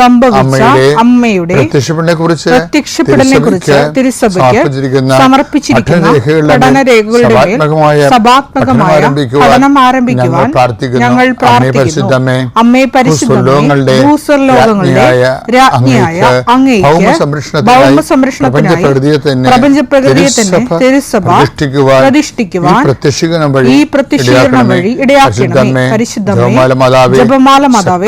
സംഭവിച്ച അമ്മയുടെ പ്രത്യക്ഷപ്പെടനെ കുറിച്ച് പ്രത്യക്ഷപ്പെടലിനെ കുറിച്ച് തിരുസഭയ്ക്ക് സമർപ്പിച്ചിരിക്കുന്ന പഠനരേഖകളുടെ സഭാത്മകമായ പഠനം ആരംഭിക്കുവാൻ ഞങ്ങൾ പ്രാർത്ഥിക്കുന്നു. അമ്മേ പരിശുദ്ധമേ ഭൂസ്വർലോകങ്ങളുടെ രാജ്ഞിയായ അങ്ങേക്ക് ഭൗമ സംരക്ഷണത്തിനായി പ്രപഞ്ച പ്രകൃതിയെ തന്നെ തിരുസഭ പ്രതിഷ്ഠിക്കുവാൻ ഈ പ്രത്യക്ഷീകരണം വഴി ഇടയാക്കണമേ. പരിശുദ്ധമേ ജപമാല മാതാവേ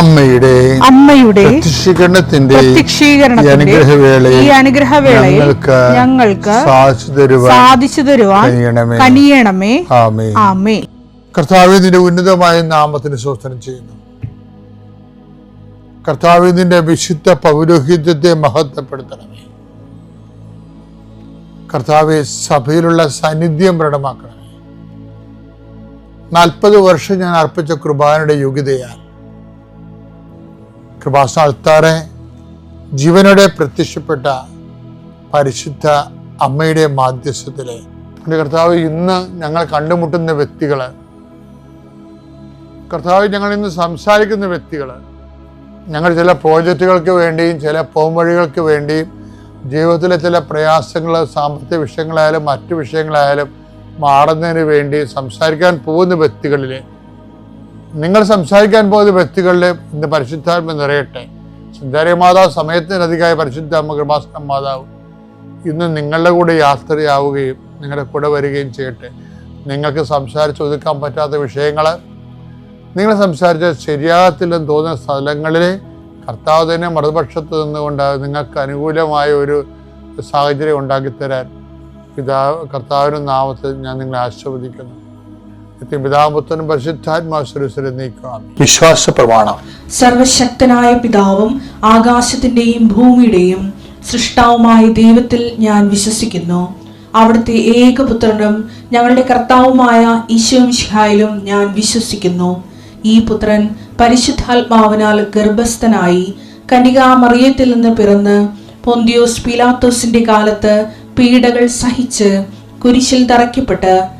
അമ്മയുടെ അമ്മയുടെ പ്രത്യക്ഷീകരണത്തിന്റെ അനുഗ്രഹവേളയിൽ ഈ അനുഗ്രഹവേളയിൽ ഞങ്ങൾക്ക് സാധിച്ചു തരുവാൻ സാധിച്ചു തരുവാൻ കനിയണമേ. ആമേ കർത്താവ് നിന്റെ ഉന്നതമായ നാമത്തിന് ശോധനം ചെയ്യുന്നു. കർത്താവ് നിന്റെ വിശുദ്ധ പൗരോഹിത്യത്തെ മഹത്വപ്പെടുത്തണമേ. കർത്താവെ സഭയിലുള്ള സാന്നിധ്യം പ്രകടമാക്കണമേ. നാൽപ്പത് വർഷം ഞാൻ അർപ്പിച്ച കുർബാനയുടെ യോഗ്യതയാൽ കൃപാസ്ഥാനത്താറെ ജീവനോടെ പ്രത്യക്ഷപ്പെട്ട പരിശുദ്ധ അമ്മയുടെ മാധ്യസ്ഥത്തിലെ. എന്റെ കർത്താവ് ഇന്ന് ഞങ്ങൾ കണ്ടുമുട്ടുന്ന വ്യക്തികൾ കർത്താവ് ഞങ്ങൾ ഇന്ന് സംസാരിക്കുന്ന വ്യക്തികൾ ഞങ്ങൾ ചില പ്രോജക്റ്റുകൾക്ക് വേണ്ടിയും ചില പോംവഴികൾക്ക് വേണ്ടിയും ജീവിതത്തിലെ ചില പ്രയാസങ്ങൾ സാമ്പത്തിക വിഷയങ്ങളായാലും മറ്റു വിഷയങ്ങളായാലും മാറുന്നതിന് വേണ്ടി സംസാരിക്കാൻ പോകുന്ന വ്യക്തികളിൽ നിങ്ങൾ സംസാരിക്കാൻ പോകുന്ന വ്യക്തികളുടെ ഇന്ന് പരിശുദ്ധാത്മ നിറയട്ടെ. സുന്ദരമാതാവ് സമയത്തിനധികമായ പരിശുദ്ധ അമ്മ മാതാവ്. ഇന്ന് നിങ്ങളുടെ കൂടെ യാത്രയാവുകയും നിങ്ങളുടെ കൂടെ വരികയും ചെയ്യട്ടെ. നിങ്ങൾക്ക് സംസാരിച്ച് ഒതുക്കാൻ പറ്റാത്ത വിഷയങ്ങൾ നിങ്ങൾ സംസാരിച്ച ശരിയാകത്തില്ലെന്ന് തോന്നുന്ന സ്ഥലങ്ങളിൽ കർത്താവ് തന്നെ മറുപക്ഷത്ത് നിന്നുകൊണ്ട് നിങ്ങൾക്ക് അനുകൂലമായ ഒരു സാഹചര്യം ഉണ്ടാക്കിത്തരാൻ പിതാവ് കർത്താവിനും നാമത്തിൽ ഞാൻ നിങ്ങളെ ആശീർവദിക്കുന്നു. പിതാപുത്രനും പരിശുദ്ധാത്മാശ്വരസ്വരം നീക്കാം വിശ്വാസ പ്രമാണം സർവശക്തനായ പിതാവും ആകാശത്തിന്റെയും ഭൂമിയുടെയും സൃഷ്ടാവുമായ ദൈവത്തിൽ ഞാൻ വിശ്വസിക്കുന്നു. അവിടുത്തെ ഏകപുത്രനും ഞങ്ങളുടെ കർത്താവുമായ ഈശോമിഷിഹായിലും ഞാൻ വിശ്വസിക്കുന്നു. ഈ പുത്രൻ പരിശുദ്ധാത്മാവിനാൽ ഗർഭസ്ഥനായി കനികാമറിയത്തിൽ നിന്ന് പിറന്ന് പൊന്തിയോസ് പിലാത്തോസിന്റെ കാലത്ത് പീഡകൾ സഹിച്ച് കുരിശിൽ തറയ്ക്കപ്പെട്ട്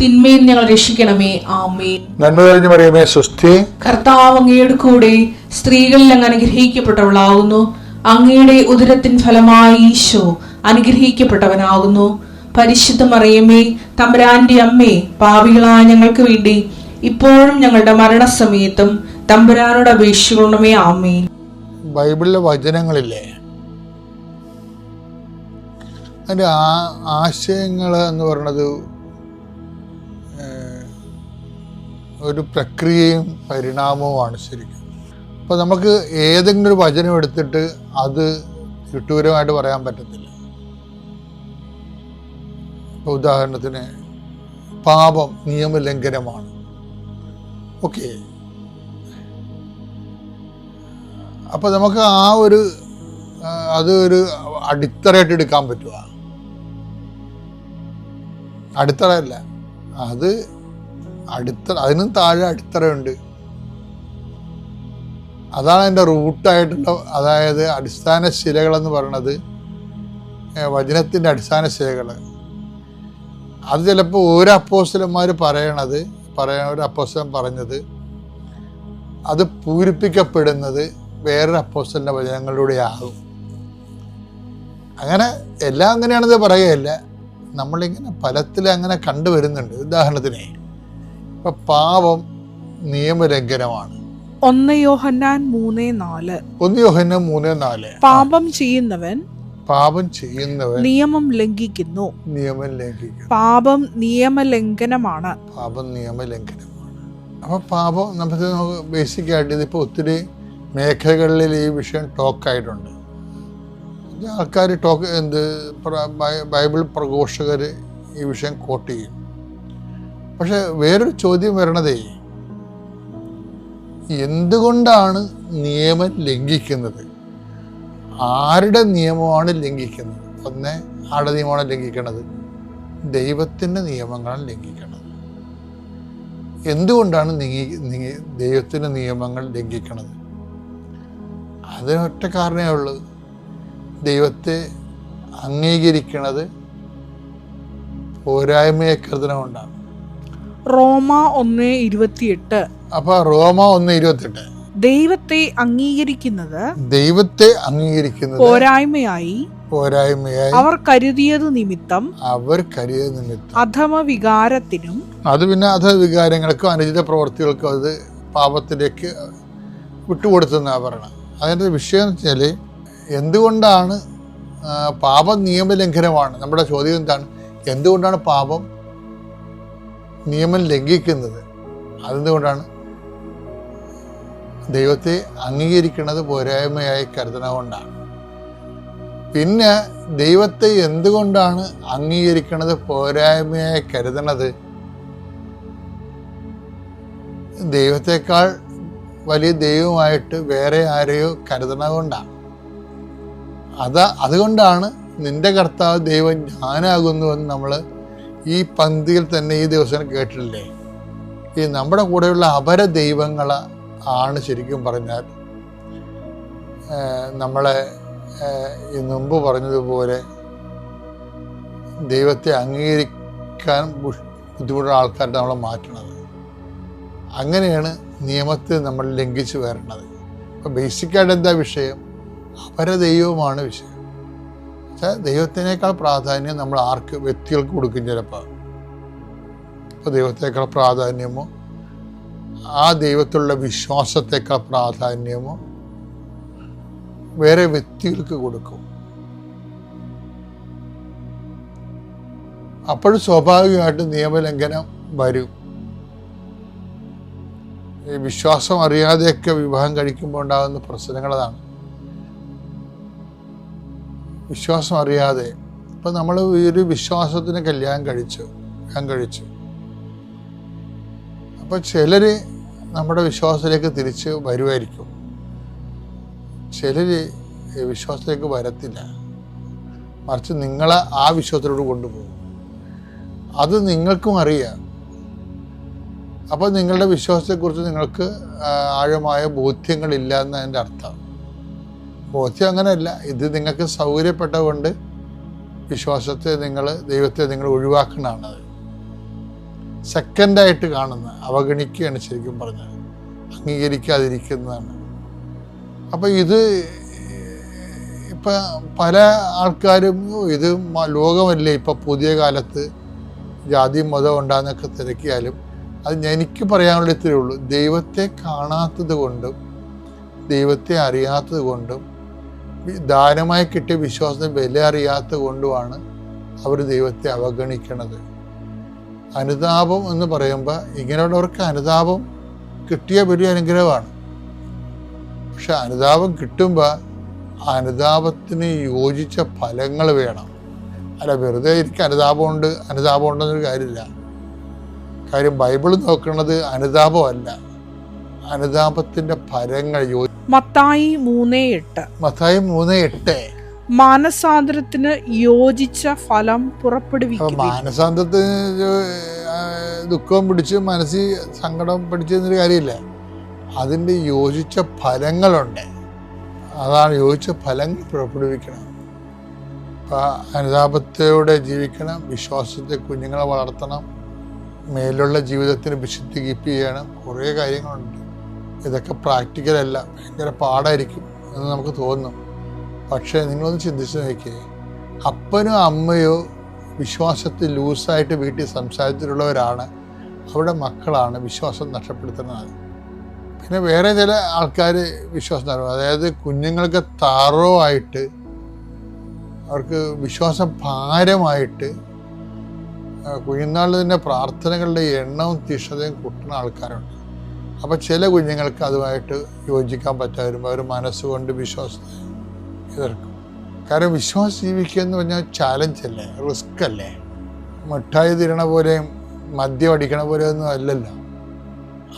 തിന്മയിൽ ഞങ്ങൾ രക്ഷിക്കണമേ. ആമേൻ. നന്മ കഴിഞ്ഞു പറയുമേ സുസ്ഥി കർത്താവ് അങ്ങയുടെ കൂടെ സ്ത്രീകളിൽ അങ്ങ് അനുഗ്രഹിക്കപ്പെട്ടവളാകുന്നു അങ്ങയുടെ ഉദരത്തിൻ ഫലമായി ഈശോ അനുഗ്രഹിക്കപ്പെട്ടവനാകുന്നു. പരിശുദ്ധ മറിയമ്മേ തമ്പുരാന്റെ അമ്മേ പാവികളായ ഞങ്ങൾക്ക് വേണ്ടി ഇപ്പോഴും ഞങ്ങളുടെ മരണസമയത്തും തമ്പുരാനോട് അപേക്ഷിക്കണമേ. ആമേൻ. ബൈബിളിലെ വചനങ്ങളില്ലേ? അതിന്റെ ആ ആശയങ്ങൾ എന്ന് പറയുന്നത് ഒരു പ്രക്രിയയും പരിണാമവുമാണ് ശരിക്കും. അപ്പോൾ നമുക്ക് ഏതെങ്കിലും ഒരു വചനം എടുത്തിട്ട് അത് ചുറ്റൂരമായിട്ട് പറയാൻ പറ്റത്തില്ല. ഇപ്പോൾ ഉദാഹരണത്തിന് പാപം നിയമലംഘനമാണ്. ഓക്കെ. അപ്പോൾ നമുക്ക് ആ ഒരു അത് ഒരു അടിത്തറയായിട്ട് എടുക്കാൻ പറ്റുക അടിത്തറയല്ല. അത് അടിത്തറ അതിനും താഴെ അടിത്തറയുണ്ട്. അതാണ് എന്റെ റൂട്ടായിട്ടുള്ള അതായത് അടിസ്ഥാന ശിലകളെന്ന് പറയണത് വചനത്തിന്റെ അടിസ്ഥാന ശിലകൾ. അത് ചിലപ്പോൾ ഒരു അപ്പോസ്റ്റലന്മാർ പറയണത് പറയ ഒരു അപ്പോസ്റ്റലൻ പറഞ്ഞത് അത് പൂരിപ്പിക്കപ്പെടുന്നത് വേറൊരു അപ്പോസ്റ്റലിന്റെ വചനങ്ങളിലൂടെ ആകും. അങ്ങനെ എല്ലാം അങ്ങനെയാണെന്ന് പറയുകയല്ല. നമ്മളിങ്ങനെ ഫലത്തിൽ അങ്ങനെ കണ്ടുവരുന്നുണ്ട്. ഉദാഹരണത്തിന് പാപം നിയമലംഘനമാണ് ഒന്ന് യോഹന്നാൻ മൂന്ന് നാല്. ഒന്ന് യോഹന്ന മൂന്ന് നാല്. പാപം ചെയ്യുന്നവൻ പാപം ചെയ്യുന്നവൻ നിയമം ലംഘിക്കുന്നു. നിയമം ലംഘിക്കുന്നു. പാപം നിയമലംഘനമാണ്. പാപം നിയമലംഘനമാണ്. അപ്പോൾ പാപം നമുക്ക് ബേസിക് ആയിട്ട് ഇതിപ്പോൾ ഒത്തിരി മേഖലകളിൽ ഈ വിഷയം ടോക്കായിട്ടുണ്ട് ആൾക്കാർ ടോക്ക് എന്ത് ബൈബിൾ പ്രഘോഷകർ ഈ വിഷയം കോട്ട് ചെയ്യും. പക്ഷെ വേറൊരു ചോദ്യം വരണതേ എന്തുകൊണ്ടാണ് നിയമം ലംഘിക്കുന്നത്? ആരുടെ നിയമമാണ് ലംഘിക്കുന്നത്? ഒന്ന് ആരുടെ നിയമമാണ് ലംഘിക്കണത് ദൈവത്തിന്റെ നിയമങ്ങളാണ് ലംഘിക്കണത് എന്തുകൊണ്ടാണ് ദൈവത്തിന്റെ നിയമങ്ങൾ ലംഘിക്കുന്നത് അതിനൊറ്റ കാരണമേ ഉള്ളൂ. ദൈവത്തെ അംഗീകരിക്കണത് പോരായ്മയെ കരുതണമുണ്ടാണ് റോമ ഒന്ന് ഇരുപത്തിയെട്ട്. അപ്പൊ റോമ ഒന്ന് ഇരുപത്തിയെട്ട്. ദൈവത്തെ അംഗീകരിക്കുന്നത് ദൈവത്തെ അംഗീകരിക്കുന്നത് പോരായ്മയായി പോരായ്മയായി അവർ കരുതിയത് നിമിത്തം അവർ കരുതിയ നിമിത്തം. അധമ വികാരത്തിനും അത് പിന്നെ അധമ വികാരങ്ങൾക്കും അനുചിത പ്രവർത്തികൾക്കും അത് പാപത്തിലേക്ക് വിട്ടുകൊടുത്തെന്ന് പറയണം അതിന്റെ വിഷയം എന്ന് വെച്ചാൽ എന്തുകൊണ്ടാണ് പാപ പാപം നിയമലംഘനമാണ് നമ്മുടെ ചോദ്യം എന്താണ്? എന്തുകൊണ്ടാണ് പാപം നിയമം ലംഘിക്കുന്നത്. അതെന്തുകൊണ്ടാണ്? ദൈവത്തെ അംഗീകരിക്കുന്നത് പോരായ്മയായി കരുതണകൊണ്ടാണ് പിന്നെ ദൈവത്തെ എന്തുകൊണ്ടാണ് അംഗീകരിക്കുന്നത് പോരായ്മയായി കരുതണത് ദൈവത്തെക്കാൾ വലിയ ദൈവമായിട്ട് വേറെ ആരെയോ കരുതണകൊണ്ടാണ് അതാ അത് അതുകൊണ്ടാണ് നിന്റെ കർത്താവ് ദൈവം ഞാനാകുന്നുവെന്ന് നമ്മൾ ഈ പന്തിയിൽ തന്നെ ഈ ദിവസം കേട്ടിട്ടില്ലേ? ഈ നമ്മുടെ കൂടെയുള്ള അപര ദൈവങ്ങൾ ആണ് ശരിക്കും പറഞ്ഞാൽ നമ്മളെ ഈ മുമ്പ് പറഞ്ഞതുപോലെ ദൈവത്തെ അംഗീകരിക്കാൻ ബുദ്ധിമുട്ടുള്ള ആൾക്കാരുടെ നമ്മളെ മാറ്റണത്. അങ്ങനെയാണ് നിയമത്തെ നമ്മൾ ലംഘിച്ചു വരേണ്ടത്. അപ്പോൾ ബേസിക്കായിട്ട് എന്താ വിഷയം? അപര ദൈവമാണ് വിഷയം. പക്ഷേ ദൈവത്തിനേക്കാൾ പ്രാധാന്യം നമ്മൾ ആർക്ക് വ്യക്തികൾക്ക് കൊടുക്കും ചിലപ്പോൾ? ഇപ്പോൾ ദൈവത്തേക്കാൾ പ്രാധാന്യമോ? ആ ദൈവത്തിലുള്ള വിശ്വാസത്തേക്കാൾ പ്രാധാന്യമോ? വേറെ വ്യക്തികൾക്ക് കൊടുക്കും. അപ്പോഴും സ്വാഭാവികമായിട്ട് നിയമലംഘനം വരും. ഈ വിശ്വാസം അറിയാതെയൊക്കെ വിവാഹം കഴിക്കുമ്പോൾ ഉണ്ടാകുന്ന പ്രശ്നങ്ങൾ അതാണ്. വിശ്വാസം അറിയാതെ. ഇപ്പം നമ്മൾ ഒരു വിശ്വാസത്തിന് കല്യാണം കഴിച്ചു. ഞാൻ കഴിച്ചു. അപ്പോൾ ചിലർ നമ്മുടെ വിശ്വാസത്തിലേക്ക് തിരിച്ച് വരുമായിരിക്കും ചിലർ വിശ്വാസത്തിലേക്ക് വരത്തില്ല. മറിച്ച് നിങ്ങളെ ആ വിശ്വാസത്തിലോട്ട് കൊണ്ടുപോകും. അത് നിങ്ങൾക്കും അറിയാം. അപ്പോൾ നിങ്ങളുടെ വിശ്വാസത്തെക്കുറിച്ച് നിങ്ങൾക്ക് ആഴമായ ബോധ്യങ്ങളില്ല എന്നതിന്റെ അർത്ഥം. ബോധ്യം അങ്ങനെയല്ല. ഇത് നിങ്ങൾക്ക് സൗകര്യപ്പെട്ടതുകൊണ്ട് വിശ്വാസത്തെ നിങ്ങൾ ദൈവത്തെ നിങ്ങൾ ഒഴിവാക്കണതാണത് സെക്കൻഡായിട്ട് കാണുന്ന അവഗണിക്കുകയാണ് ശരിക്കും പറഞ്ഞത് അംഗീകരിക്കാതിരിക്കുന്നതാണ്. അപ്പം ഇത് ഇപ്പം പല ആൾക്കാരും ഇത് ലോകമല്ലേ ഇപ്പം പുതിയ കാലത്ത് ജാതി മതം ഉണ്ടാകുന്നൊക്കെ തിരക്കിയാലും അത് എനിക്ക് പറയാനുള്ള ഇത്രയേ ഉള്ളൂ. ദൈവത്തെ കാണാത്തത് കൊണ്ടും ദൈവത്തെ അറിയാത്തത് കൊണ്ടും ദാനമായി കിട്ടിയ വിശ്വാസത്തിന് വില അറിയാത്തത് കൊണ്ടുമാണ് അവർ ദൈവത്തെ അവഗണിക്കണത്. അനുതാപം എന്ന് പറയുമ്പോൾ ഇങ്ങനെയുള്ളവർക്ക് അനുതാപം കിട്ടിയ വലിയ അനുഗ്രഹമാണ്. പക്ഷെ അനുതാപം കിട്ടുമ്പോൾ അനുതാപത്തിന് യോജിച്ച ഫലങ്ങൾ വേണം. അല്ല വെറുതെ എനിക്ക് അനുതാപമുണ്ട് അനുതാപമുണ്ടെന്നൊരു കാര്യമില്ല. കാര്യം ബൈബിൾ നോക്കുന്നത് അനുതാപമല്ല. അനുതാപത്തിന്റെ ഫലങ്ങൾ യോ മത്തായി മൂന്ന് എട്ട്. മത്തായി മൂന്ന് എട്ട്. മാനസാന്തരത്തിന് യോജിച്ച ഫലം പുറപ്പെടുവിക്കും മാനസാന്തരത്തിന് ദുഃഖം പിടിച്ച് മനസ്സിൽ സങ്കടം പിടിച്ചെന്നൊരു കാര്യമില്ല. അതിന്റെ യോജിച്ച ഫലങ്ങളുണ്ട്. അതാണ് യോജിച്ച ഫലങ്ങൾ പുറപ്പെടുവിക്കണം. അനുതാപത്തോടെ ജീവിക്കണം വിശ്വാസത്തെ കുഞ്ഞുങ്ങളെ വളർത്തണം മേലുള്ള ജീവിതത്തിന് വിശുദ്ധി കീപ്പ് ചെയ്യണം കുറേ കാര്യങ്ങളുണ്ട്. ഇതൊക്കെ പ്രാക്ടിക്കലല്ല ഭയങ്കര പാടായിരിക്കും എന്ന് നമുക്ക് തോന്നും പക്ഷേ നിങ്ങളൊന്ന് ചിന്തിച്ച് നോക്കിയേ അപ്പനോ അമ്മയോ വിശ്വാസത്തിൽ ലൂസായിട്ട് വീട്ടിൽ സംസാരത്തിലുള്ളവരാണ് അവരുടെ മക്കളാണ് വിശ്വാസം നഷ്ടപ്പെടുത്തുന്നത്. പിന്നെ വേറെ ചില ആൾക്കാർ വിശ്വാസം നഷ്ടപ്പെടും. അതായത് കുഞ്ഞുങ്ങൾക്ക് താറോ ആയിട്ട് അവർക്ക് വിശ്വാസം ഭാരമായിട്ട് കുഞ്ഞുനാളിൽ തന്നെ പ്രാർത്ഥനകളുടെ എണ്ണവും തീഷ്ണതയും കൂട്ടുന്ന ആൾക്കാരുണ്ട്. അപ്പോൾ ചില കുഞ്ഞുങ്ങൾക്ക് അതുമായിട്ട് യോജിക്കാൻ പറ്റാതിരും അവർ മനസ്സുകൊണ്ട് വിശ്വാസത്തെ എതിർക്കും കാരണം വിശ്വാസം ജീവിക്കുക എന്ന് പറഞ്ഞാൽ ചാലഞ്ച് അല്ലേ? റിസ്ക് അല്ലേ? മിഠായി തിരണ പോലെയും മദ്യം അടിക്കണ പോലെയൊന്നും അല്ലല്ലോ.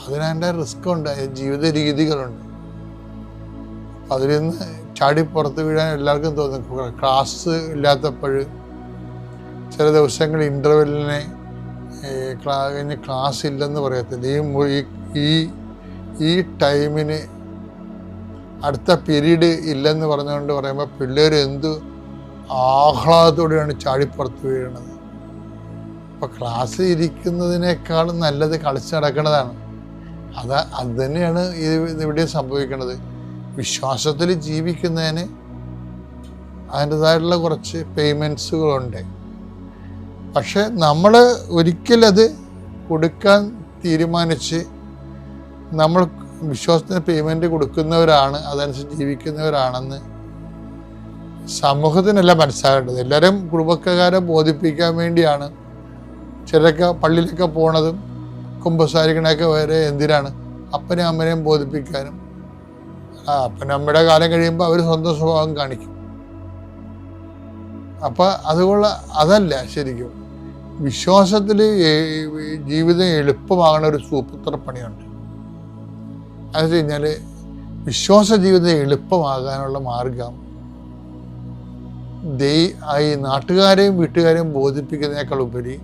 അതിനെ റിസ്ക് ഉണ്ട്. ജീവിത രീതികളുണ്ട്. അതിൽ നിന്ന് ചാടി പുറത്ത് വീഴാൻ എല്ലാവർക്കും തോന്നും. ക്ലാസ് ഇല്ലാത്തപ്പോൾ ചില ദിവസങ്ങൾ ഇന്റർവെല്ലിനെ കഴിഞ്ഞ് ക്ലാസ് ഇല്ലെന്ന് പറയത്തില്ല. ഈ ഈ- ഈ ടൈമിന് അടുത്ത പീരീഡ് ഇല്ലെന്ന് പറഞ്ഞുകൊണ്ട് പറയുമ്പോൾ പിള്ളേർ എന്ത് ആഹ്ലാദത്തോടെയാണ് ചാടിപ്പുറത്ത് വീഴണത്. അപ്പോൾ ക്ലാസ് ഇരിക്കുന്നതിനേക്കാളും നല്ലത് കളിച്ച് നടക്കുന്നതാണ് അത് അത് തന്നെയാണ് ഇത് ഇവിടെ സംഭവിക്കുന്നത് വിശ്വാസത്തിൽ ജീവിക്കുന്നതിന് അതിന്റെതായിട്ടുള്ള കുറച്ച് പേയ്മെൻസുകളുണ്ട് പക്ഷെ നമ്മൾ ഒരിക്കലത് കൊടുക്കാൻ തീരുമാനിച്ച് നമ്മൾ വിശ്വാസത്തിന് പേയ്മെന്റ് കൊടുക്കുന്നവരാണ് അതനുസരിച്ച് ജീവിക്കുന്നവരാണെന്ന് സമൂഹത്തിനല്ല മനസ്സിലാകേണ്ടത് എല്ലാവരും കുടുംബക്കാരെ ബോധിപ്പിക്കാൻ വേണ്ടിയാണ്. ചിലരൊക്കെ പള്ളിയിലൊക്കെ പോണതും കുമ്പസാരിക്കണൊക്കെ വരെ എന്തിനാണ്? അപ്പനെയും അമ്മനെയും ബോധിപ്പിക്കാനും. അപ്പനും അമ്മയുടെ കാലം കഴിയുമ്പോൾ അവർ സ്വന്തം സ്വഭാവം കാണിക്കും. അപ്പം അതുകൊള്ള അതല്ല ശരിക്കും. വിശ്വാസത്തിൽ ജീവിതം എളുപ്പമാകുന്ന ഒരു സൂപ്പത്ര പണിയുണ്ട് അത് കഴിഞ്ഞാൽ വിശ്വാസ ജീവിതം എളുപ്പമാകാനുള്ള മാർഗം ദൈ ഈ നാട്ടുകാരെയും വീട്ടുകാരെയും ബോധിപ്പിക്കുന്നതിനേക്കാൾ ഉപരി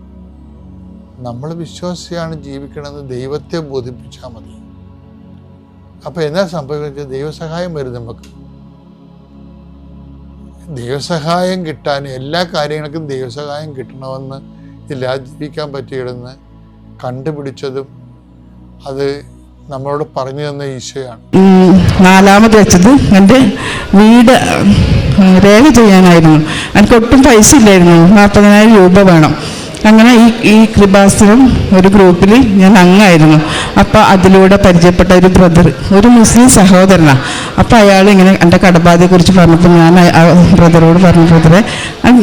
നമ്മൾ വിശ്വാസിയാണ് ജീവിക്കണമെന്ന് ദൈവത്തെ ബോധിപ്പിച്ചാൽ മതി. അപ്പോൾ എന്നാ സംഭവിക്കുന്നത്? ദൈവസഹായം വരും നമുക്ക്. ദൈവസഹായം കിട്ടാൻ എല്ലാ കാര്യങ്ങൾക്കും ദൈവസഹായം കിട്ടണമെന്ന് ഇല്ലാതിരിക്കാൻ ജീവിക്കാൻ പറ്റിയിടുന്ന് കണ്ടുപിടിച്ചതും അത് നമ്മളോട് പറഞ്ഞു തന്ന ഈശോയാണ്. നാലാമത് വെച്ചത് എന്റെ വീട് രേഖ ചെയ്യാനായിരുന്നു. എനിക്ക് ഒട്ടും പൈസ ഇല്ലായിരുന്നു. നാൽപ്പതിനായിരം രൂപ വേണം. അങ്ങനെ ഈ ഈ കൃപാസനം ഒരു ഗ്രൂപ്പിൽ ഞാൻ അംഗമായിരുന്നു അപ്പോൾ അതിലൂടെ പരിചയപ്പെട്ട ഒരു ബ്രദർ ഒരു മുസ്ലിം സഹോദരനാണ് അപ്പോൾ അയാൾ ഇങ്ങനെ എന്റെ കടബാധയെക്കുറിച്ച് പറഞ്ഞപ്പോൾ ഞാൻ ബ്രദറോട് പറഞ്ഞു ബ്രദറെ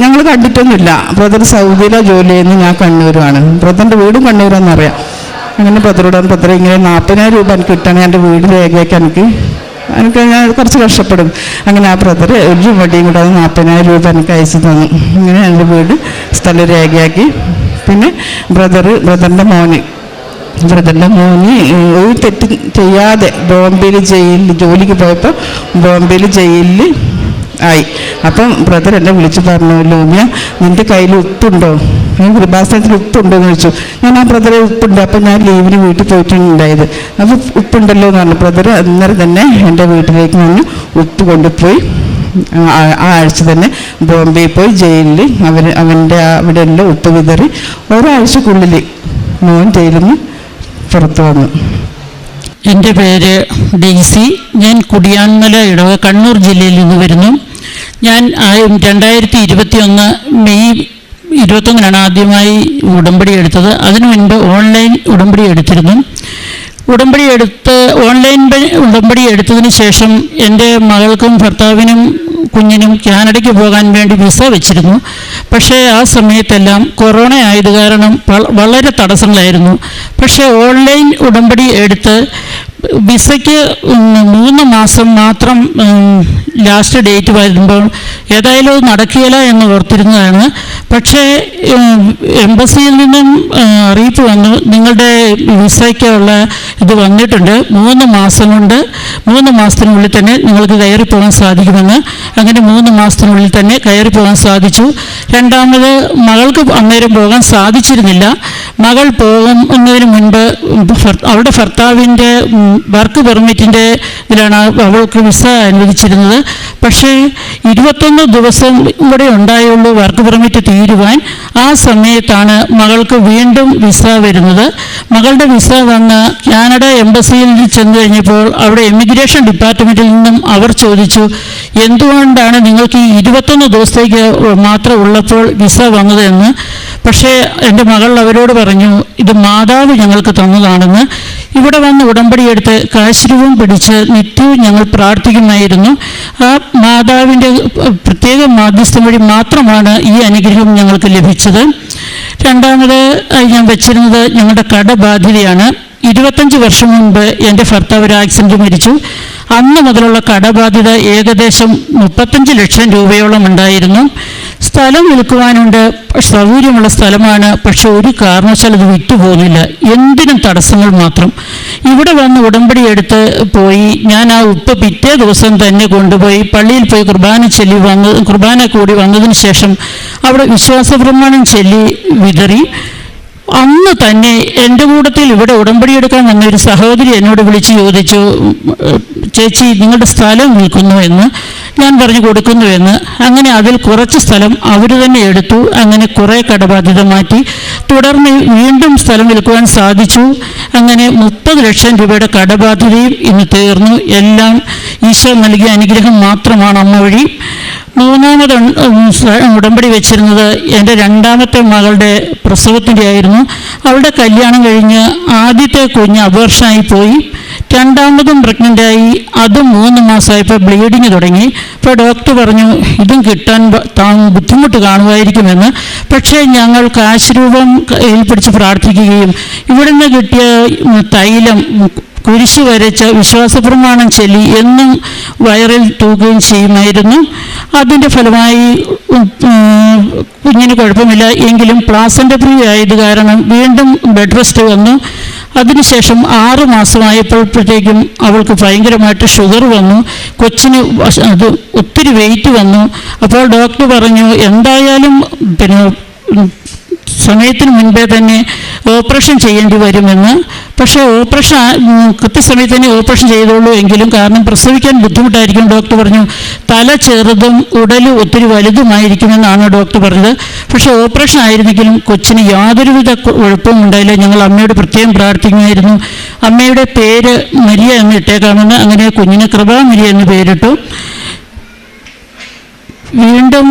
ഞങ്ങൾ കണ്ടിട്ടൊന്നുമില്ല. ബ്രദർ സൗദിയിലെ ജോലി ചെയ്യുന്നത് ഞാൻ കണ്ണൂരുമാണ് ബ്രദറിന്റെ വീടും കണ്ണൂരാണെന്നറിയാം അങ്ങനെ ബ്രദറോട് പത്രം ഇങ്ങനെ നാൽപ്പതിനായിരം രൂപ എനിക്ക് കിട്ടണം. എന്റെ വീട് രേഖയൊക്കെ എനിക്ക്. എനിക്ക് ഞാൻ കുറച്ച് കഷ്ടപ്പെടും. അങ്ങനെ ആ ബ്രദർ ഒരു വടിയും കൂടെ നാൽപ്പതിനായിരം രൂപ എനിക്ക് അയച്ചു തന്നു. ഇങ്ങനെ എന്റെ വീട് സ്ഥലം രേഖയാക്കി. പിന്നെ ബ്രദർ ബ്രദറിന്റെ മോന്. ബ്രദറിന്റെ മോന് ഒരു തെറ്റ് ചെയ്യാതെ ബോംബെയിൽ ജയിലിൽ ജോലിക്ക് പോയപ്പോൾ ബോംബെയിൽ ജയിലിൽ ആയി. അപ്പം ബ്രദർ എന്നെ വിളിച്ച് പറഞ്ഞു ലൂമിയ നിന്റെ കയ്യിൽ ഉപ്പുണ്ടോ? ഈ കൃപാസനത്തിൽ ഉപ്പുണ്ടോ എന്ന് ചോദിച്ചു. ഞാൻ ആ ബ്രദറെ ഉപ്പുണ്ട് അപ്പം ഞാൻ ലീവിന് വീട്ടിൽ പോയിട്ടുണ്ടായത് അപ്പോൾ ഉപ്പുണ്ടല്ലോ എന്ന് പറഞ്ഞു. ബ്രദർ അന്നേരം തന്നെ എന്റെ വീട്ടിലേക്ക് വന്ന് ഉപ്പ് കൊണ്ടുപോയി. ആ ആഴ്ച തന്നെ ബോംബെയിൽ പോയി ജയിലിൽ അവർ അവന്റെ അവിടെ എല്ലാം ഉപ്പ് വിതറി. ഒരാഴ്ചക്കുള്ളിൽ മോൻ ജയിലിൽ നിന്ന് പുറത്തു വന്നു. എന്റെ പേര് ഡെയ്സി ഞാൻ കുടിയാൻമല ഇടവ കണ്ണൂർ ജില്ലയിൽ നിന്ന് വരുന്നു. ഞാൻ രണ്ടായിരത്തി ഇരുപത്തി ഒന്ന് മെയ് ഇരുപത്തൊന്നിനാണ് ആദ്യമായി ഉടമ്പടി എടുത്തത്. അതിനു മുൻപ് ഓൺലൈൻ ഉടമ്പടി എടുത്തിരുന്നു. ഉടമ്പടി എടുത്ത് ഓൺലൈൻ ഉടമ്പടി എടുത്തതിന് ശേഷം എന്റെ മകൾക്കും ഭർത്താവിനും കുഞ്ഞിനും കാനഡയ്ക്ക് പോകാൻ വേണ്ടി വിസ വെച്ചിരുന്നു. പക്ഷേ ആ സമയത്തെല്ലാം കൊറോണ ആയത് കാരണം വളരെ തടസ്സങ്ങളായിരുന്നു. പക്ഷേ ഓൺലൈൻ ഉടമ്പടി എടുത്ത് വിസയ്ക്ക് മൂന്ന് മാസം മാത്രം ലാസ്റ്റ് ഡേറ്റ് വരുമ്പോൾ ഏതായാലും അത് നടക്കുകയില്ല എന്ന് ഓർത്തിരുന്നതാണ്. പക്ഷേ എംബസിയിൽ നിന്നും അറിയിപ്പ് വന്നു. നിങ്ങളുടെ വിസയ്ക്കുള്ള ഇത് വന്നിട്ടുണ്ട്. മൂന്ന് മാസം കൊണ്ട് മൂന്ന് മാസത്തിനുള്ളിൽ തന്നെ നിങ്ങൾക്ക് കയറി പോകാൻ സാധിക്കുമെന്ന്. അങ്ങനെ മൂന്ന് മാസത്തിനുള്ളിൽ തന്നെ കയറി പോകാൻ സാധിച്ചു. രണ്ടാമത് മകൾക്ക് അന്നേരം പോകാൻ സാധിച്ചിരുന്നില്ല. മകൾ പോകുന്നതിന് മുൻപ് അവളുടെ ഭർത്താവിന്റെ വർക്ക് പെർമിറ്റിന്റെ ഇതിലാണ് അവൾക്ക് വിസ അനുവദിച്ചിരുന്നത്. പക്ഷേ ഇരുപത്തൊന്ന് ദിവസം കൂടെ ഉണ്ടായുള്ളൂ വർക്ക് പെർമിറ്റ് തീരുവാൻ. ആ സമയത്താണ് മകൾക്ക് വീണ്ടും വിസ വരുന്നത്. മകളുടെ വിസ വന്ന് കാനഡ എംബസിയിൽ ചെന്ന് കഴിഞ്ഞപ്പോൾ അവിടെ എമിഗ്രേഷൻ ഡിപ്പാർട്ട്മെന്റിൽ നിന്നും അവർ ചോദിച്ചു എന്തുകൊണ്ടാണ് നിങ്ങൾക്ക് ഈ ഇരുപത്തൊന്ന് ദിവസത്തേക്ക് മാത്രം ഉള്ളപ്പോൾ വിസ വന്നതെന്ന് പക്ഷേ എന്റെ മകൾ അവരോട് പറഞ്ഞു ഇത് മാതാവ് ഞങ്ങൾക്ക് തന്നതാണെന്ന്. ഇവിടെ വന്ന് ഉടമ്പടിയെടുത്ത് കാശ്രൂപം പിടിച്ച് നിത്യവും ഞങ്ങൾ പ്രാർത്ഥിക്കുമായിരുന്നു. ആ മാതാവിന്റെ പ്രത്യേക മാധ്യസ്ഥം വഴി മാത്രമാണ് ഈ അനുഗ്രഹം ഞങ്ങൾക്ക് ലഭിച്ചത്. രണ്ടാമത് ഞാൻ വെച്ചിരുന്നത് ഞങ്ങളുടെ കടബാധ്യതയാണ്. ഇരുപത്തഞ്ച് വർഷം മുൻപ് എന്റെ ഭർത്താവ് ഒരു ആക്സിഡന്റ് മരിച്ചു. അന്ന് മുതലുള്ള കടബാധ്യത ഏകദേശം മുപ്പത്തഞ്ച് ലക്ഷം രൂപയോളം ഉണ്ടായിരുന്നു. സ്ഥലം വിൽക്കുവാനുണ്ട് സൗകര്യമുള്ള സ്ഥലമാണ്. പക്ഷെ ഒരു കാരണവശാലും അത് വിറ്റുപോകുന്നില്ല എന്തിനും തടസ്സങ്ങൾ മാത്രം. ഇവിടെ വന്ന് ഉടമ്പടി എടുത്ത് പോയി. ഞാൻ ആ ഉപ്പ് പിറ്റേ ദിവസം തന്നെ കൊണ്ടുപോയി. പള്ളിയിൽ പോയി കുർബാന ചൊല്ലി വന്ന് കുർബാന കൂടി വന്നതിന് ശേഷം അവിടെ വിശ്വാസ പ്രമാണം ചൊല്ലി വിതറി. അന്ന് തന്നെ എന്റെ കൂട്ടത്തിൽ ഇവിടെ ഉടമ്പടി എടുക്കാൻ വന്ന ഒരു സഹോദരി എന്നോട് വിളിച്ച് ചോദിച്ചു ചേച്ചി നിങ്ങളുടെ സ്ഥലം വിൽക്കുന്നു എന്ന്. ഞാൻ പറഞ്ഞു കൊടുക്കുന്നു എന്ന്. അങ്ങനെ അതിൽ കുറച്ച് സ്ഥലം അവർ തന്നെ എടുത്തു. അങ്ങനെ കുറേ കടബാധ്യത മാറ്റി. തുടർന്ന് വീണ്ടും സ്ഥലം വിൽക്കുവാൻ സാധിച്ചു. അങ്ങനെ മുപ്പത് ലക്ഷം രൂപയുടെ കടബാധ്യതയും ഇന്ന് തീർന്നു. എല്ലാം ഈശോ നൽകിയ അനുഗ്രഹം മാത്രമാണ് അമ്മ വഴി. മൂന്നാമത് ഉടമ്പടി വെച്ചിരുന്നത് എന്റെ രണ്ടാമത്തെ മകളുടെ പ്രസവത്തിന്റെ ആയിരുന്നു. അവളുടെ കല്യാണം കഴിഞ്ഞ് ആദ്യത്തെ കുഞ്ഞ് അബോർഷനായി പോയി. രണ്ടാമതും പ്രഗ്നന്റായി അതും മൂന്ന് മാസമായപ്പോൾ ബ്ലീഡിങ് തുടങ്ങി. അപ്പോൾ ഡോക്ടർ പറഞ്ഞു ഇതും കിട്ടാൻ ബുദ്ധിമുട്ട് കാണുമായിരിക്കുമെന്ന്. പക്ഷേ ഞങ്ങൾ കാശുരൂപം കയ്യിൽ പിടിച്ച് പ്രാർത്ഥിക്കുകയും ഇവിടുന്ന് കിട്ടിയ തൈലം കുരിശ് വരച്ച വിശ്വാസപ്രമാണം ചൊല്ലി എന്നും വയറിൽ തൂക്കുകയും ചെയ്യുമായിരുന്നു. അതിന്റെ ഫലമായി കുഞ്ഞിന് കുഴപ്പമില്ല. എങ്കിലും പ്ലാസന്റ് ഫ്രീ ആയത് കാരണം വീണ്ടും ബെഡ് റെസ്റ്റ് വന്നു. അതിനുശേഷം ആറ് മാസമായപ്പോഴത്തേക്കും അവൾക്ക് ഭയങ്കരമായിട്ട് ഷുഗർ വന്നു. കൊച്ചിന് അത് ഒത്തിരി വെയിറ്റ് വന്നു. അപ്പോൾ ഡോക്ടർ പറഞ്ഞു എന്തായാലും പിന്നെ സമയത്തിന് മുൻപേ തന്നെ ഓപ്പറേഷൻ ചെയ്യേണ്ടി വരുമെന്ന്. പക്ഷേ ഓപ്പറേഷൻ കൃത്യസമയത്ത് തന്നെ ഓപ്പറേഷൻ ചെയ്തോളൂ എങ്കിലും കാരണം പ്രസവിക്കാൻ ബുദ്ധിമുട്ടായിരിക്കും. ഡോക്ടർ പറഞ്ഞു തല ചെറുതും ഉടൽ ഒത്തിരി വലുതുമായിരിക്കുമെന്നാണ് ഡോക്ടർ പറഞ്ഞത്. പക്ഷേ ഓപ്പറേഷൻ ആയിരുന്നെങ്കിലും കൊച്ചിന് യാതൊരുവിധ കുഴപ്പവും ഉണ്ടായില്ല. ഞങ്ങൾ അമ്മയോട് പ്രത്യേകം പ്രാർത്ഥിക്കുമായിരുന്നു. അമ്മയുടെ പേര് മരിയ എന്ന് ഇട്ടേക്കാമെന്ന് അങ്ങനെ കുഞ്ഞിന് കൃപാ മരിയ എന്ന് പേരിട്ടു. വീണ്ടും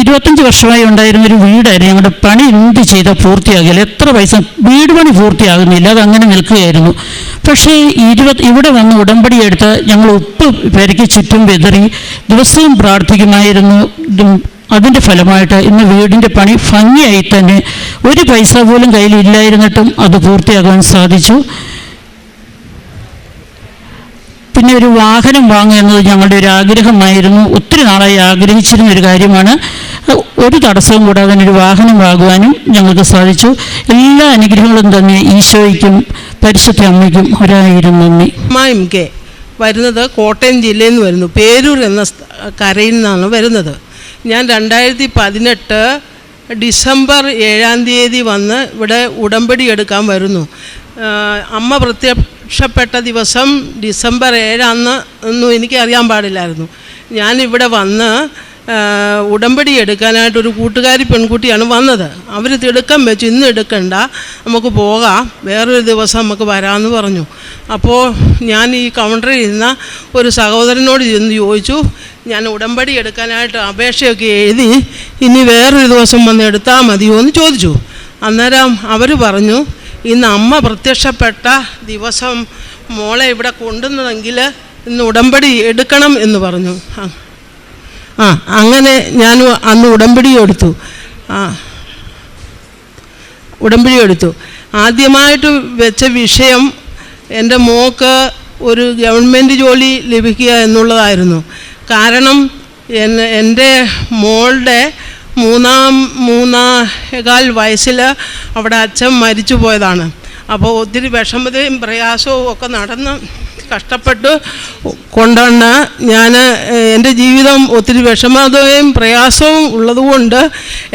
ഇരുപത്തഞ്ച് വർഷമായി ഉണ്ടായിരുന്ന ഒരു വീടായിരുന്നു. ഞങ്ങളുടെ പണി എന്ത് ചെയ്താൽ പൂർത്തിയാകില്ല. എത്ര പൈസ വീട് പണി പൂർത്തിയാകുന്നില്ല. അത് അങ്ങനെ നിൽക്കുകയായിരുന്നു. പക്ഷേ ഇരുപത് ഇവിടെ വന്ന് ഉടമ്പടി എടുത്ത് ഞങ്ങൾ ഉപ്പ് പെരക്കി ചുറ്റും വിതറി ദിവസവും പ്രാർത്ഥിക്കുമായിരുന്നു. അതിന്റെ ഫലമായിട്ട് ഇന്ന് വീടിന്റെ പണി ഭംഗിയായി തന്നെ ഒരു പൈസ പോലും കയ്യിലില്ലായിരുന്നിട്ടും അത് പൂർത്തിയാകാൻ സാധിച്ചു. പിന്നെ ഒരു വാഹനം വാങ്ങുക എന്നത് ഞങ്ങളുടെ ഒരു ആഗ്രഹമായിരുന്നു. ഒത്തിരി നാളായി ആഗ്രഹിച്ചിരുന്ന ഒരു കാര്യമാണ്. ഒരു തടസ്സവും കൂടാതെ ഒരു വാഹനം വാങ്ങുവാനും ഞങ്ങൾക്ക് സാധിച്ചു. എല്ലാ അനുഗ്രഹങ്ങളും തന്നെ ഈശോയ്ക്കും പരിശുദ്ധ അമ്മയ്ക്കും ഒരായിരം നന്ദി. അമ്മ എം കെ വരുന്നത് കോട്ടയം ജില്ലയിൽ നിന്ന് വരുന്നു. പേരൂർ എന്ന കരയിൽ നിന്നാണ് വരുന്നത്. ഞാൻ രണ്ടായിരത്തി പതിനെട്ട് ഡിസംബർ ഏഴാം തീയതി വന്ന് ഇവിടെ ഉടമ്പടി എടുക്കാൻ വരുന്നു. അമ്മ അമ്മ പ്രത്യക്ഷപ്പെട്ട ദിവസം ഡിസംബർ ഏഴാന്ന് ഒന്നും എനിക്ക് അറിയാൻ പാടില്ലായിരുന്നു. ഞാനിവിടെ വന്ന് ഉടമ്പടി എടുക്കാനായിട്ട് ഒരു കൂട്ടുകാരി പെൺകുട്ടിയാണ് വന്നത്. അവർ തിടുക്കം വെച്ച് ഇന്ന് എടുക്കണ്ട നമുക്ക് പോകാം വേറൊരു ദിവസം നമുക്ക് വരാമെന്ന് പറഞ്ഞു. അപ്പോൾ ഞാൻ ഈ കൗണ്ടറിൽ ഇരുന്ന ഒരു സഹോദരനോട് ചെന്ന് ചോദിച്ചു ഞാൻ ഉടമ്പടി എടുക്കാനായിട്ട് അപേക്ഷയൊക്കെ എഴുതി ഇനി വേറൊരു ദിവസം വന്ന് എടുത്താൽ മതിയോ എന്ന് ചോദിച്ചു. അന്നേരം അവർ പറഞ്ഞു ഇന്ന് അമ്മ പ്രത്യക്ഷപ്പെട്ട ദിവസം മോളെ ഇവിടെ കൊണ്ടുവന്നതെങ്കിൽ ഇന്ന് ഉടമ്പടി എടുക്കണം എന്ന് പറഞ്ഞു. ആ. അങ്ങനെ ഞാൻ അന്ന് ഉടമ്പടി എടുത്തു. ആ. ഉടമ്പടി എടുത്തു. ആദ്യമായിട്ട് വെച്ച വിഷയം എന്റെ മോക്ക് ഒരു ഗവൺമെന്റ് ജോലി ലഭിക്കുക എന്നുള്ളതായിരുന്നു. കാരണം എന്റെ മോളുടെ മൂന്നാം മൂന്നാകാൽ വയസ്സിൽ അവിടെ അച്ഛൻ മരിച്ചു പോയതാണ് അപ്പോൾ ഒത്തിരി വിഷമതയും പ്രയാസവും ഒക്കെ നടന്ന് കഷ്ടപ്പെട്ട് കൊണ്ടാണ് ഞാൻ എന്റെ ജീവിതം ഒത്തിരി വിഷമതയും പ്രയാസവും ഉള്ളതുകൊണ്ട്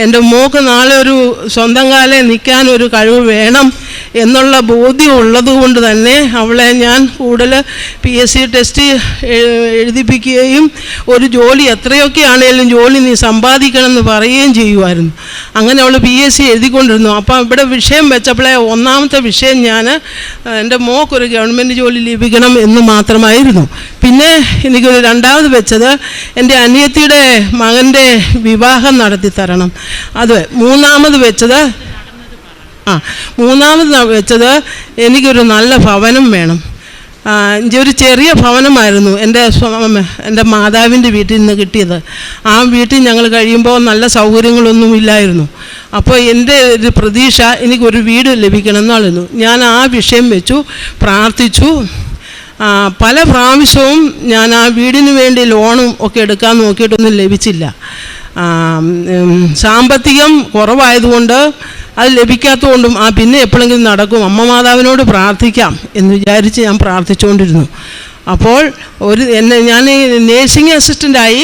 എന്റെ മോക്ക് നാളെ ഒരു സ്വന്തം കാലേ നിൽക്കാൻ ഒരു കഴിവ് വേണം എന്നുള്ള ബോധ്യം ഉള്ളതുകൊണ്ട് തന്നെ അവളെ ഞാൻ കൂടുതൽ പി എസ് സി ടെസ്റ്റ് എഴുതിപ്പിക്കുകയും ഒരു ജോലി എത്രയൊക്കെ ആണെങ്കിലും ജോലി നീ സമ്പാദിക്കണം എന്ന് പറയുകയും ചെയ്യുമായിരുന്നു. അങ്ങനെ അവൾ പി എസ് സി എഴുതിക്കൊണ്ടിരുന്നു. അപ്പം ഇവിടെ വിഷയം വെച്ചപ്പോഴേ ഒന്നാമത്തെ വിഷയം ഞാൻ എന്റെ മോക്കൊരു ഗവൺമെന്റ് ജോലി ലഭിക്കണം എന്ന് മാത്രമായിരുന്നു. പിന്നെ എനിക്കൊരു രണ്ടാമത് വെച്ചത് എന്റെ അനിയത്തിയുടെ മകന്റെ വിവാഹം നടത്തി തരണം. അത് മൂന്നാമത് വെച്ചത് ആ മൂന്നാമത് വെച്ചത് എനിക്കൊരു നല്ല ഭവനം വേണം. ഒരു ചെറിയ ഭവനമായിരുന്നു എന്റെ എന്റെ മാതാവിന്റെ വീട്ടിൽ നിന്ന് കിട്ടിയത്. ആ വീട്ടിൽ ഞങ്ങൾ കഴിയുമ്പോൾ നല്ല സൗകര്യങ്ങളൊന്നും ഇല്ലായിരുന്നു. അപ്പോൾ എന്റെ ഒരു പ്രതീക്ഷ എനിക്കൊരു വീട് ലഭിക്കണം എന്നായിരുന്നു ഞാൻ ആ വിഷയം വെച്ചു പ്രാർത്ഥിച്ചു. പല പ്രാവശ്യവും ഞാൻ ആ വീടിന് വേണ്ടി ലോണും ഒക്കെ എടുക്കാൻ നോക്കിയിട്ടൊന്നും ലഭിച്ചില്ല. സാമ്പത്തികം കുറവായതുകൊണ്ട് അത് ലഭിക്കാത്തതുകൊണ്ടും ആ പിന്നെ എപ്പോഴെങ്കിലും നടക്കും. അമ്മ മാതാവിനോട് പ്രാർത്ഥിക്കാം എന്ന് വിചാരിച്ച് ഞാൻ പ്രാർത്ഥിച്ചുകൊണ്ടിരുന്നു. അപ്പോൾ ഒരു എന്നെ ഞാൻ നേഴ്സിംഗ് അസിസ്റ്റന്റായി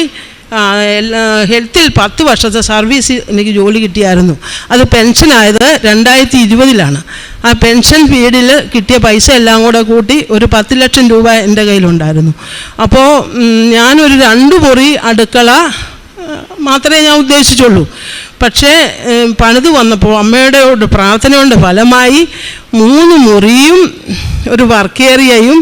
ഹെൽത്തിൽ പത്ത് വർഷത്തെ സർവീസ് എനിക്ക് ജോലി കിട്ടിയായിരുന്നു. അത് പെൻഷനായത് രണ്ടായിരത്തി ഇരുപതിലാണ് ആ പെൻഷൻ പീരീഡിൽ കിട്ടിയ പൈസ എല്ലാം കൂടെ കൂട്ടി ഒരു പത്ത് ലക്ഷം രൂപ എന്റെ കയ്യിലുണ്ടായിരുന്നു. അപ്പോൾ ഞാനൊരു രണ്ട് പൊറി അടുക്കള മാത്രമേ ഞാൻ ഉദ്ദേശിച്ചുള്ളൂ. പക്ഷേ പണിത് വന്നപ്പോൾ അമ്മയുടെ പ്രാർത്ഥനയുടെ ഫലമായി മൂന്ന് മുറിയും ഒരു വർക്ക് ഏരിയയും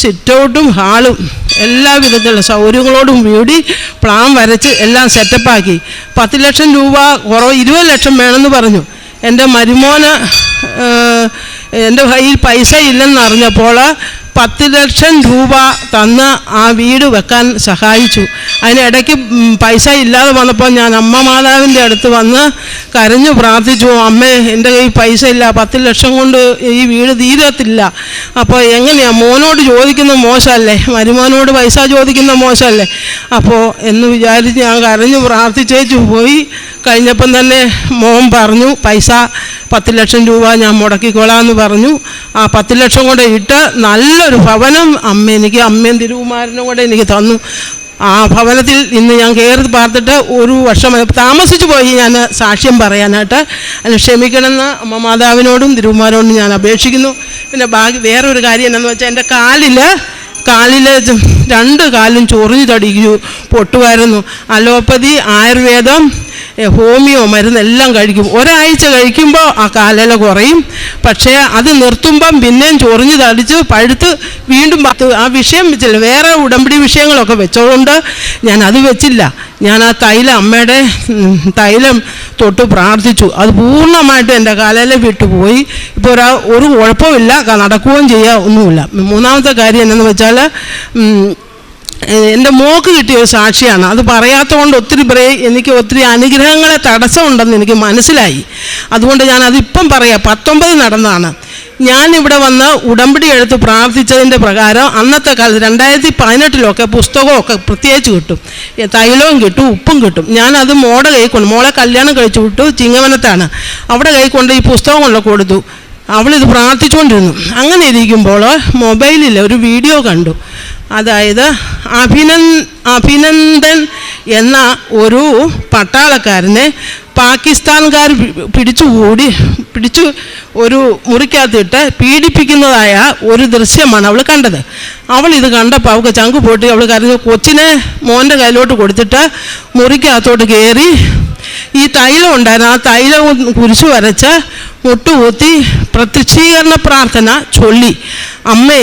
സിറ്റൗട്ടും ഹാളും എല്ലാ വിധത്തിലുള്ള സൗകര്യങ്ങളോടും കൂടി പ്ലാൻ വരച്ച് എല്ലാം സെറ്റപ്പാക്കി. പത്ത് ലക്ഷം രൂപ കുറവ് ഇരുപത് ലക്ഷം വേണമെന്ന് പറഞ്ഞു. എന്റെ മരുമോന് എന്റെ കയ്യിൽ പൈസ ഇല്ലെന്ന് അറിഞ്ഞപ്പോൾ പത്ത് ലക്ഷം രൂപ തന്ന് ആ വീട് വെക്കാൻ സഹായിച്ചു. അതിനിടയ്ക്ക് പൈസ ഇല്ലാതെ വന്നപ്പോൾ ഞാൻ അമ്മ മാതാവിന്റെ അടുത്ത് വന്ന് കരഞ്ഞു പ്രാർത്ഥിച്ചു അമ്മേ എന്റെ കയ്യിൽ പൈസ ഇല്ല പത്ത് ലക്ഷം കൊണ്ട് ഈ വീട് തീരത്തില്ല. അപ്പോൾ എങ്ങനെയാണ് മോനോട് ചോദിക്കുന്ന മോശമല്ലേ? മരുമോനോട് പൈസ ചോദിക്കുന്ന മോശമല്ലേ? അപ്പോൾ എന്ന് വിചാരിച്ച് ഞാൻ കരഞ്ഞു പ്രാർത്ഥിച്ചേച്ചു പോയി. കഴിഞ്ഞപ്പം തന്നെ മോൻ പറഞ്ഞു പൈസ പത്ത് ലക്ഷം രൂപ ഞാൻ മുടക്കിക്കോളാം എന്ന് പറഞ്ഞു. ആ പത്ത് ലക്ഷം കൂടെ ഇട്ട് നല്ലൊരു ഭവനം അമ്മ എനിക്ക് അമ്മയും തിരുകുമാരനും കൂടെ എനിക്ക് തന്നു. ആ ഭവനത്തിൽ ഇന്ന് ഞാൻ കയറി പാർത്തിട്ട് ഒരു വർഷം താമസിച്ചു പോയി ഞാൻ സാക്ഷ്യം പറയാനായിട്ട്. അതിന് ക്ഷമിക്കണമെന്ന് അമ്മ മാതാവിനോടും തിരുകുമാരോടും ഞാൻ അപേക്ഷിക്കുന്നു. പിന്നെ ബാക്കി വേറൊരു കാര്യം എന്നാന്ന് വെച്ചാൽ എന്റെ കാലിൽ കാലിൽ രണ്ട് കാലും ചൊറിഞ്ഞു തടിക്കു പൊട്ടുമായിരുന്നു അലോപ്പതി ആയുർവേദം ഹോമിയോ മരുന്നെല്ലാം കഴിക്കും. ഒരാഴ്ച കഴിക്കുമ്പോൾ ആ കാലല കുറയും. പക്ഷേ അത് നിർത്തുമ്പം പിന്നെയും ചൊറിഞ്ഞ് തടിച്ച് പഴുത്ത് വീണ്ടും ആ വിഷയം വെച്ചില്ല. വേറെ ഉടമ്പടി വിഷയങ്ങളൊക്കെ വെച്ചതുകൊണ്ട് ഞാൻ അത് വെച്ചില്ല. ഞാൻ ആ തൈലം അമ്മയുടെ തൈലം തൊട്ട് പ്രാർത്ഥിച്ചു. അത് പൂർണമായിട്ട് എന്റെ കാലയിലെ വിട്ടുപോയി ഇപ്പോൾ ഒരാ ഒരു കുഴപ്പമില്ല. നടക്കുകയും ചെയ്യുക ഒന്നുമില്ല. മൂന്നാമത്തെ കാര്യം എന്നു വെച്ചാൽ എന്റെ മോക്ക് കിട്ടിയ ഒരു സാക്ഷിയാണ്. അത് പറയാത്തതുകൊണ്ട് ഒത്തിരി ബ്രേ എനിക്ക് ഒത്തിരി അനുഗ്രഹങ്ങളെ തടസ്സമുണ്ടെന്ന് എനിക്ക് മനസ്സിലായി. അതുകൊണ്ട് ഞാൻ അതിപ്പം പറയാം. പത്തൊമ്പത് നടന്നതാണ്. ഞാൻ ഇവിടെ വന്ന് ഉടമ്പടി എടുത്ത് പ്രാർത്ഥിച്ചതിന്റെ പ്രകാരം അന്നത്തെ കാലത്ത് രണ്ടായിരത്തി പതിനെട്ടിലൊക്കെ പുസ്തകമൊക്കെ പ്രത്യേകിച്ച് കിട്ടും. തൈലവും കിട്ടും ഉപ്പും കിട്ടും. ഞാനത് മോടെ കൈ കൊണ്ട് മോളെ കല്യാണം കഴിച്ചു വിട്ടു ചിങ്ങവനത്താണ്. അവിടെ കൈ കൊണ്ട് ഈ പുസ്തകം കൊണ്ട് കൊടുത്തു. അവളിത് പ്രാർത്ഥിച്ചുകൊണ്ടിരുന്നു. അങ്ങനെ ഇരിക്കുമ്പോൾ മൊബൈലിൽ ഒരു വീഡിയോ കണ്ടു. അതായത് അഭിനൻ അഭിനന്ദൻ എന്ന ഒരു പട്ടാളക്കാരനെ പാകിസ്ഥാൻകാർ പിടിച്ചു പിടിച്ചുകൂടി പിടിച്ചു ഒരു മുറിക്കകത്തിട്ട് പീഡിപ്പിക്കുന്നതായ ഒരു ദൃശ്യമാണ് അവൾ കണ്ടത്. അവൾ ഇത് കണ്ടപ്പോൾ അവൾക്ക് ചങ്ക് പൊട്ടി. അവൾ കരഞ്ഞു. കൊച്ചിനെ മോന്റെ കയ്യിലോട്ട് കൊടുത്തിട്ട് മുറിക്കകത്തോട്ട് കയറി ഈ തൈലം ഉണ്ടായിരുന്നു. ആ തൈലം കുരിശു വരച്ച് മുട്ടുകൂത്തി പ്രത്യക്ഷീകരണ പ്രാർത്ഥന ചൊല്ലി. അമ്മേ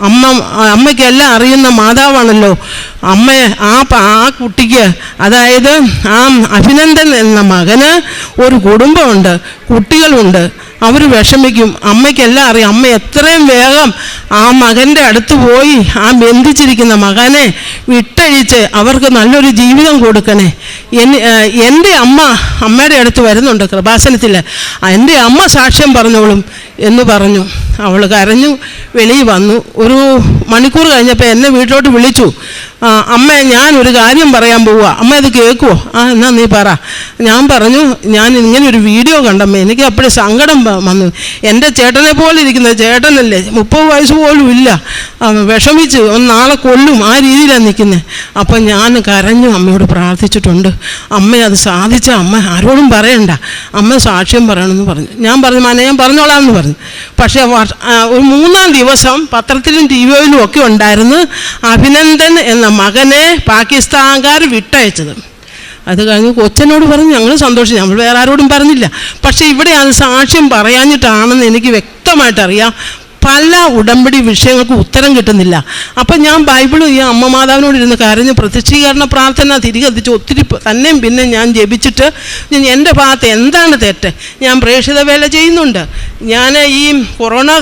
അമ്മ അമ്മയ്ക്കെല്ലാം അറിയുന്ന മാതാവാണല്ലോ. അമ്മ ആ ആ കുട്ടിക്ക് അതായത് ആ അഭിനന്ദൻ എന്ന മകന് ഒരു കുടുംബമുണ്ട് കുട്ടികളുണ്ട്. അവർ വിഷമിക്കും. അമ്മയ്ക്കെല്ലാം അറിയാം. അമ്മ എത്രയും വേഗം ആ മകന്റെ അടുത്ത് പോയി ആ ബന്ധിച്ചിരിക്കുന്ന മകനെ വിട്ടഴിച്ച് അവർക്ക് നല്ലൊരു ജീവിതം കൊടുക്കണേ. എന്റെ അമ്മ അമ്മയുടെ അടുത്ത് വരുന്നുണ്ട് കൃപാസനത്തിൽ എന്റെ അമ്മ സാക്ഷ്യം പറഞ്ഞോളും എന്ന് പറഞ്ഞു. അവൾ കരഞ്ഞു വെളിയിൽ വന്നു. ഒരു മണിക്കൂർ കഴിഞ്ഞപ്പോൾ എന്നെ വീട്ടിലോട്ട് വിളിച്ചു. ആ, അമ്മ ഞാനൊരു കാര്യം പറയാൻ പോവുക അമ്മ ഇത് കേൾക്കുമോ ആ എന്നാ നീ പറ. ഞാൻ പറഞ്ഞു ഞാൻ ഇങ്ങനെ ഒരു വീഡിയോ കണ്ടമ്മ എനിക്ക് അപ്പോഴും സങ്കടം വന്നു. എന്റെ ചേട്ടനെ പോലെ ഇരിക്കുന്ന ചേട്ടനല്ലേ മുപ്പത് വയസ്സ് പോലും ഇല്ല. വിഷമിച്ച് ഒന്ന് നാളെ കൊല്ലും ആ രീതിയിലാണ് നിൽക്കുന്നത് അപ്പം ഞാൻ കരഞ്ഞു അമ്മയോട് പ്രാർത്ഥിച്ചിട്ടുണ്ട്. അമ്മ അത് സാധിച്ച അമ്മ ആരോടും പറയണ്ട. അമ്മ സാക്ഷ്യം പറയണമെന്ന് പറഞ്ഞു. ഞാൻ പറഞ്ഞു മനെ ഞാൻ പറഞ്ഞോളാം എന്ന് പറഞ്ഞു. പക്ഷേ ഒരു മൂന്നാം ദിവസം പത്രത്തിലും ടി വിയിലും ഒക്കെ ഉണ്ടായിരുന്നു അഭിനന്ദൻ എന്ന മകനെ പാകിസ്ഥാൻകാർ വിട്ടയച്ചത്. അത് കഴിഞ്ഞ് കൊച്ചനോട് പറഞ്ഞ് ഞങ്ങൾ സന്തോഷിച്ചു. നമ്മൾ വേറെ ആരോടും പറഞ്ഞില്ല. പക്ഷേ ഇവിടെ അത് സാക്ഷ്യം പറയാഞ്ഞിട്ടാണെന്ന് എനിക്ക് വ്യക്തമായിട്ടറിയാം. പല ഉടമ്പടി വിഷയങ്ങൾക്ക് ഉത്തരം കിട്ടുന്നില്ല. അപ്പം ഞാൻ ബൈബിളും ഈ അമ്മ മാതാവിനോട് ഇരുന്ന് കരഞ്ഞ് പ്രത്യക്ഷീകരണ പ്രാർത്ഥന തിരികെ എത്തിച്ച് ഒത്തിരി തന്നെയും പിന്നെ ഞാൻ ജപിച്ചിട്ട് എന്റെ ഭാഗത്ത് എന്താണ് തെറ്റ്? ഞാൻ പ്രേക്ഷിത വേല ചെയ്യുന്നുണ്ട്. ഞാൻ ഈ കൊറോണ